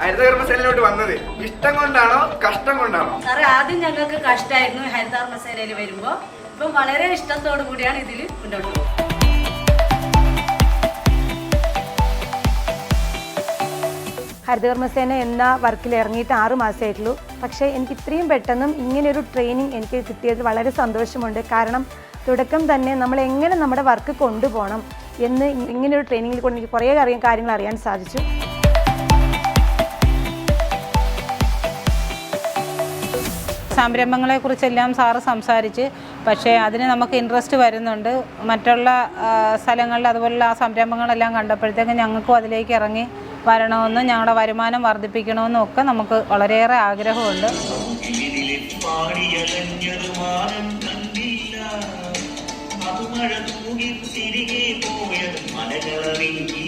ഹരിതകർമ്മസേനയിലോട്ട് വന്നത്. ഇഷ്ടം കൊണ്ടാണോ കഷ്ടം കൊണ്ടാണോ? സാറേ ആദ്യം ഞങ്ങൾക്ക് കഷ്ടമായിരുന്നു ഹരിതകർമ്മസേനയിൽ വരുമ്പോ. വരുമ്പോൾ ഇപ്പം വളരെ ഇഷ്ടത്തോടു കൂടിയാണ് ഇതിൽ മുന്നോട്ട് പോകുന്നത് ഹരിതകർമ്മസേന എന്ന വർക്കിൽ ഇറങ്ങിയിട്ട് ആറ് മാസമായിട്ടുള്ളൂ പക്ഷേ എനിക്ക് ഇത്രയും പെട്ടെന്നും ഇങ്ങനെയൊരു ട്രെയിനിങ് എനിക്ക് കിട്ടിയത് വളരെ സന്തോഷമുണ്ട്. കാരണം തുടക്കം തന്നെ നമ്മൾ എങ്ങനെ നമ്മുടെ വർക്ക് കൊണ്ടുപോകണം എന്ന് ഇങ്ങനെയൊരു ട്രെയിനിങ്ങിൽ കൊണ്ട് എനിക്ക് കുറേ അറിയാൻ കാര്യങ്ങൾ അറിയാൻ സാധിച്ചു. സംരംഭങ്ങളെക്കുറിച്ചെല്ലാം സാറ് സംസാരിച്ച് പക്ഷേ അതിന് നമുക്ക് ഇൻട്രസ്റ്റ് വരുന്നുണ്ട്. മറ്റുള്ള സ്ഥലങ്ങളിൽ അതുപോലുള്ള ആ സംരംഭങ്ങളെല്ലാം കണ്ടപ്പോഴത്തേക്കും ഞങ്ങൾക്കും അതിലേക്ക് ഇറങ്ങി വരണമെന്നും ഞങ്ങളുടെ വരുമാനം വർദ്ധിപ്പിക്കണമെന്നും ഒക്കെ നമുക്ക് വളരെയേറെ ആഗ്രഹമുണ്ട്. തിരികെ പോയത് മലകളറിയില്ല